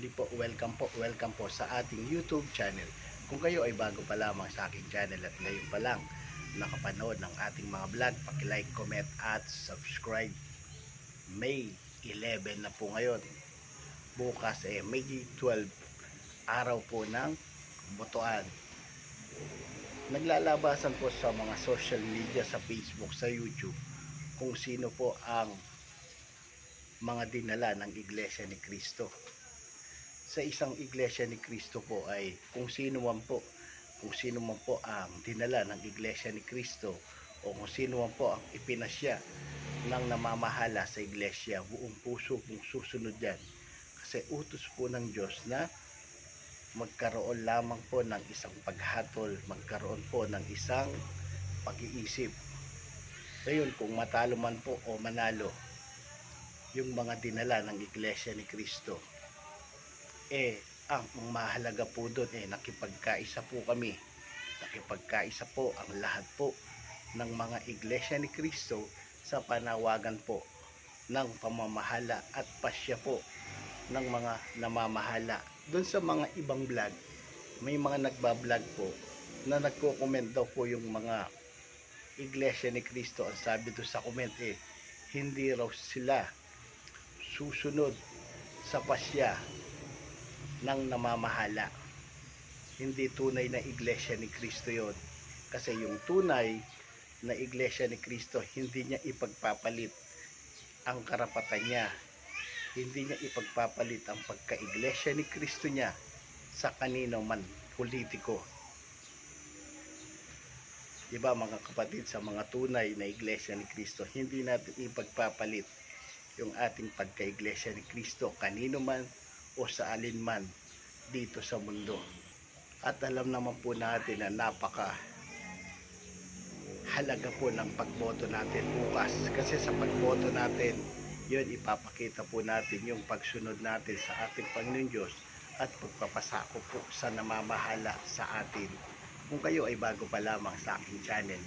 muli po, welcome po, welcome po sa ating YouTube channel. Kung kayo ay bago pa lamang sa aking channel at ngayon pa lang nakapanood ng ating mga vlog, paki-like, comment at subscribe. May 11 na po ngayon. Bukas eh May 12 araw po ng botoan. Naglalabasan po sa mga social media sa Facebook, sa YouTube kung sino po ang mga dinala ng Iglesia ni Cristo. Sa isang Iglesia ni Cristo po ay kung sino man po, kung sino man po ang dinala ng Iglesia ni Cristo o kung sino man po ang ipinasya ng namamahala sa Iglesia, buong puso kung susunod yan. Kasi utos po ng Diyos na magkaroon lamang po ng isang paghatol, magkaroon po ng isang pag-iisip. Ngayon, kung matalo man po o manalo, yung mga dinala ng Iglesia ni Cristo, eh, ang mahalaga po doon, eh, nakipagkaisa po kami. Nakipagkaisa po ang lahat po ng mga Iglesia ni Cristo sa panawagan po ng pamamahala at pasya po ng mga namamahala. Doon sa mga ibang vlog, may mga nagbablog po na nagko-comment daw po yung mga Iglesia ni Cristo. Ang sabi doon sa comment eh, hindi raw sila susunod sa pasya ng namamahala. Hindi tunay na iglesia ni Kristo yon. Kasi yung tunay na iglesia ni Kristo, hindi niya ipagpapalit ang karapatan niya. Hindi niya ipagpapalit ang pagka-iglesia ni Kristo niya sa kanino man politiko. Diba mga kapatid sa mga tunay na iglesia ni Kristo, hindi natin ipagpapalit yung ating pagka-iglesia ni Kristo kanino man o sa alin man dito sa mundo. At alam naman po natin na napaka halaga po ng pagboto natin bukas. Kasi sa pagboto natin, yun ipapakita po natin yung pagsunod natin sa ating Panginoon Diyos at pagpapasako po sa namamahala sa atin. Kung kayo ay bago pa lamang sa aking channel,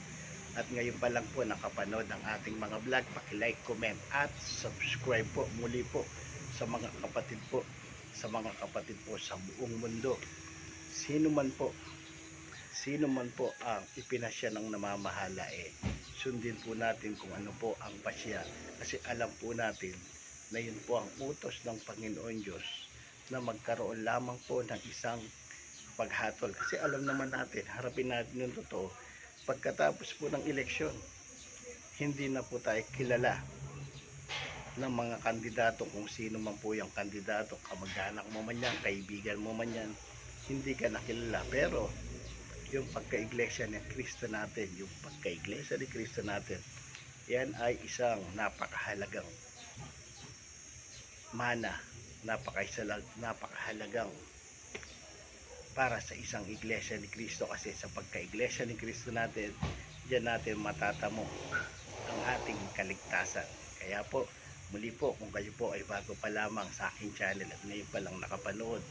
at ngayon pa lang po nakapanood ng ating mga vlog, paki-like, comment at subscribe po muli po sa mga kapatid po sa mga kapatid po sa buong mundo. Sino man po sino man po ang ipinasya ng namamahala eh sundin po natin kung ano po ang pasya kasi alam po natin na yun po ang utos ng Panginoon Diyos na magkaroon lamang po ng isang paghatol kasi alam naman natin harapin natin yung totoo pagkatapos po ng eleksyon, hindi na po tayo kilala ng mga kandidato kung sino man po yung kandidato, kamag-anak mo man yan, kaibigan mo man yan, hindi ka nakilala. Pero, yung pagka-iglesia ni Kristo natin, yung pagka-iglesia ni Kristo natin, yan ay isang napakahalagang mana, napakahalagang para sa isang iglesia ni Kristo kasi sa pagka-iglesia ni Kristo natin, diyan natin matatamo ang ating kaligtasan. Kaya po, muli po, kung kayo po ay bago pa lamang sa aking channel at ngayon pa lang nakapanood,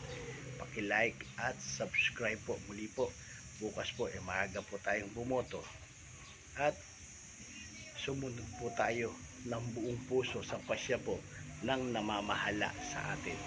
paki-like at subscribe po. Muli po, bukas po ay maaga po tayong bumoto at sumunod po tayo ng buong puso sa pasya po ng namamahala sa atin.